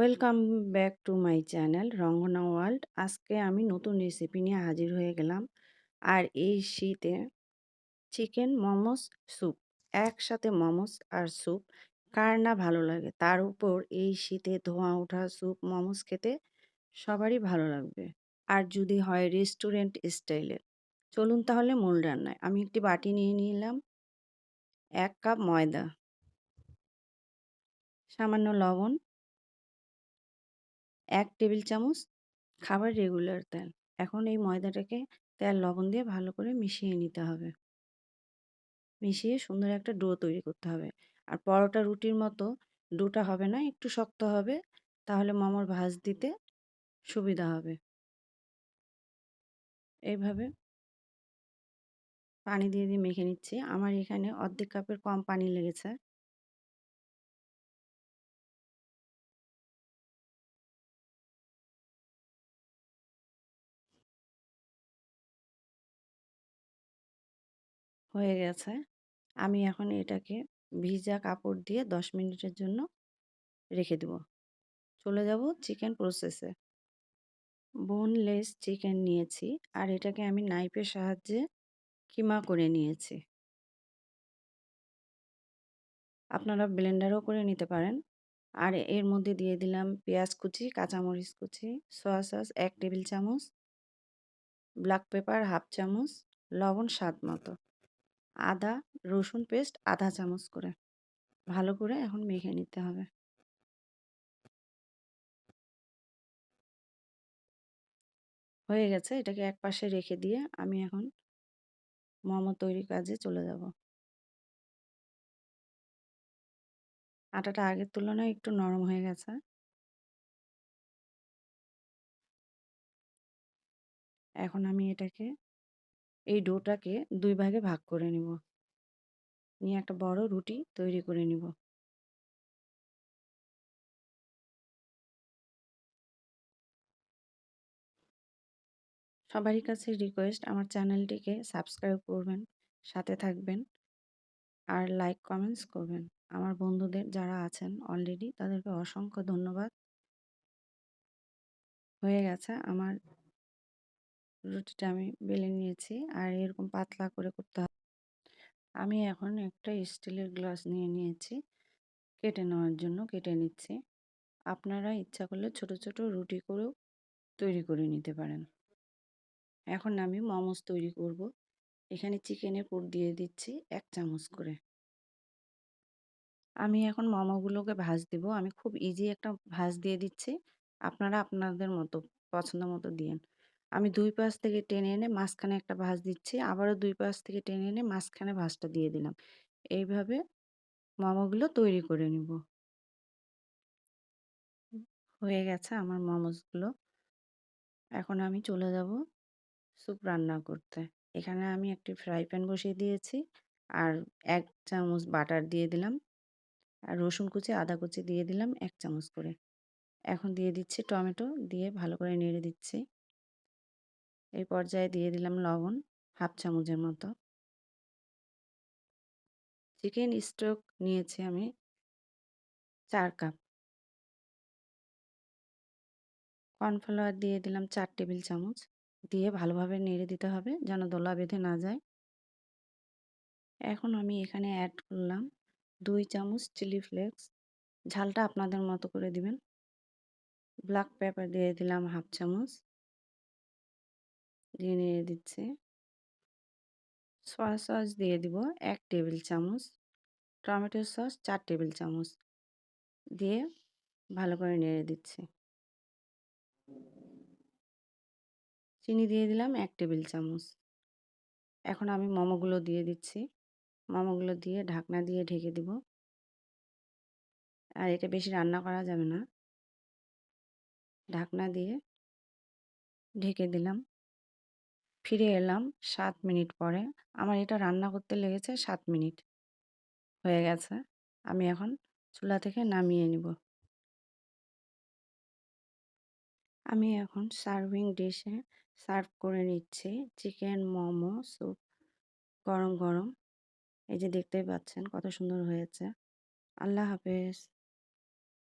Welcome back to my channel Rangana world আজকে আমি নতুন রেসিপি নিয়ে হাজির হয়ে গেলাম। আর এই শীতে চিকেন মোমোস স্যুপ একসাথে মোমোস আর স্যুপ কার না ভালো লাগে, তার উপর এই শীতে ধোঁয়া ওঠা স্যুপ মোমোস খেতে সবারই ভালো লাগবে। আর যদি হয় রেস্টুরেন্ট স্টাইলের চলুন তাহলে মূল রান্নায়। আমি একটি বাটি নিয়ে নিলাম, এক কাপ ময়দা, সামান্য লবণ এক টেবিল চামচ খাবার রেগুলার তেল। এখন এই ময়দাটাকে তেল, লবণ দিয়ে ভালো করে মিশিয়ে নিতে হবে। মিশিয়ে সুন্দর একটা ডো তৈরি করতে হবে। আর পরোটা রুটির মতো ডোটা হবে না, একটু শক্ত হবে, তাহলে মোমোর ভাজ দিতে সুবিধা হবে। এইভাবে পানি দিয়ে দিয়ে মেখে নিচ্ছি। আমার এখানে অর্ধেক কাপের কম পানি লেগেছে। হয়ে গেছে। আমি এখন এটাকে ভিজা কাপড় দিয়ে দশ মিনিটের জন্য রেখে দেব। চলে যাব চিকেন প্রসেসে বোনলেস চিকেন নিয়েছি আর এটাকে আমি নাইফের সাহায্যে কিমা করে নিয়েছি। আপনারা ব্লেন্ডারও করে নিতে পারেন। আর এর মধ্যে দিয়ে দিলাম পেঁয়াজ কুচি, কাঁচামরিচ কুচি সয়া সস এক টেবিল চামচ ব্ল্যাক পেপার হাফ চামচ, লবণ স্বাদ মতো। আদা, রসুন পেস্ট আধা চামচ করে। ভালো করে এখন মেখে নিতে হবে। হয়ে গেছে, এটাকে এক পাশে রেখে দিয়ে আমি এখন মোমো তৈরির কাজে চলে যাব। আটাটা আগের তুলনায় একটু নরম হয়ে গেছে। এখন আমি এটাকে এই ডোটাকে দুই ভাগে ভাগ করে নিব। নিয়ে একটা বড় রুটি তৈরি করে নিব। সবারই কাছে রিকোয়েস্ট আমার চ্যানেলটিকে সাবস্ক্রাইব করবেন, সাথে থাকবেন আর লাইক কমেন্টস করবেন। আমার বন্ধুদের যারা আছেন অলরেডি তাদেরকে অসংখ্য ধন্যবাদ। হয়ে গেছে আমার রুটিটা আমি বেলে নিয়েছি। আর এরকম পাতলা করে করতে হবে আমি এখন একটা স্টিলের গ্লাস নিয়ে নিয়েছি। কেটে নেওয়ার জন্য কেটে নিচ্ছি। আপনারা ইচ্ছা করলে ছোট ছোট রুটি করেও তৈরি করে নিতে পারেন। এখন আমি মোমোস তৈরি করব। এখানে চিকেনের পুর দিয়ে দিচ্ছি এক চামচ করে। আমি এখন মোমোগুলোকে ভাজ দেব। আমি খুব ইজি একটা ভাজ দিয়ে দিচ্ছি। আপনারা আপনাদের মতো, পছন্দ মতো দিয়েন। আমি দুই পাশ থেকে টেনে এনে মাঝখানে একটা ভাজ দিচ্ছি, আবারও দুই পাশ থেকে টেনে এনে মাঝখানে ভাজটা দিয়ে দিলাম। এইভাবে মোমোগুলো তৈরি করে নিব। হয়ে গেছে আমার মোমোসগুলো। এখন আমি চলে যাব স্যুপ রান্না করতে। এখানে আমি একটি ফ্রাই প্যান বসিয়ে দিয়েছি আর এক চামচ বাটার দিয়ে দিলাম। আর রসুন কুচি, আদা কুচি দিয়ে দিলাম এক চামচ করে। এখন দিয়ে দিচ্ছি টমেটো, দিয়ে ভালো করে নেড়ে দিচ্ছি। এই পর্যায়ে দিয়ে দিলাম লবণ, হাফ চামচের মতো। চিকেন স্টক নিয়েছি আমি চার কাপ কর্নফ্লাওয়ার দিয়ে দিলাম চার টেবিল চামচ। দিয়ে ভালোভাবে নেড়ে দিতে হবে যেন দোলা বেঁধে না যায়। এখন আমি এখানে অ্যাড করলাম দুই চামচ চিলি ফ্লেক্স ঝালটা আপনাদের মতো করে দিবেন। ব্ল্যাক পেপার দিয়ে দিলাম হাফ চামচ। দিয়ে নিয়ে দিচ্ছি। সয়া সস দিয়ে দিব এক টেবিল চামচ, টমেটো সস চার টেবিল চামচ দিয়ে ভালো করে নেড়ে দিচ্ছি। চিনি দিয়ে দিলাম এক টেবিল চামচ। এখন আমি মোমোগুলো দিয়ে দিচ্ছি। মোমোগুলো দিয়ে ঢাকনা দিয়ে ঢেকে দিব। আর এটা বেশি রান্না করা যাবে না। ঢাকনা দিয়ে ঢেকে দিলাম। ফিরে এলাম সাত মিনিট পরে। আমার এটা রান্না করতে লেগেছে সাত মিনিট। হয়ে গেছে। আমি এখন চুলা থেকে নামিয়ে নিব। আমি এখন সার্ভিং ডিশে সার্ভ করে নিচ্ছি চিকেন মোমো স্যুপ গরম গরম। এই যে দেখতেই পাচ্ছেন কত সুন্দর হয়েছে। আল্লাহ হাফেজ।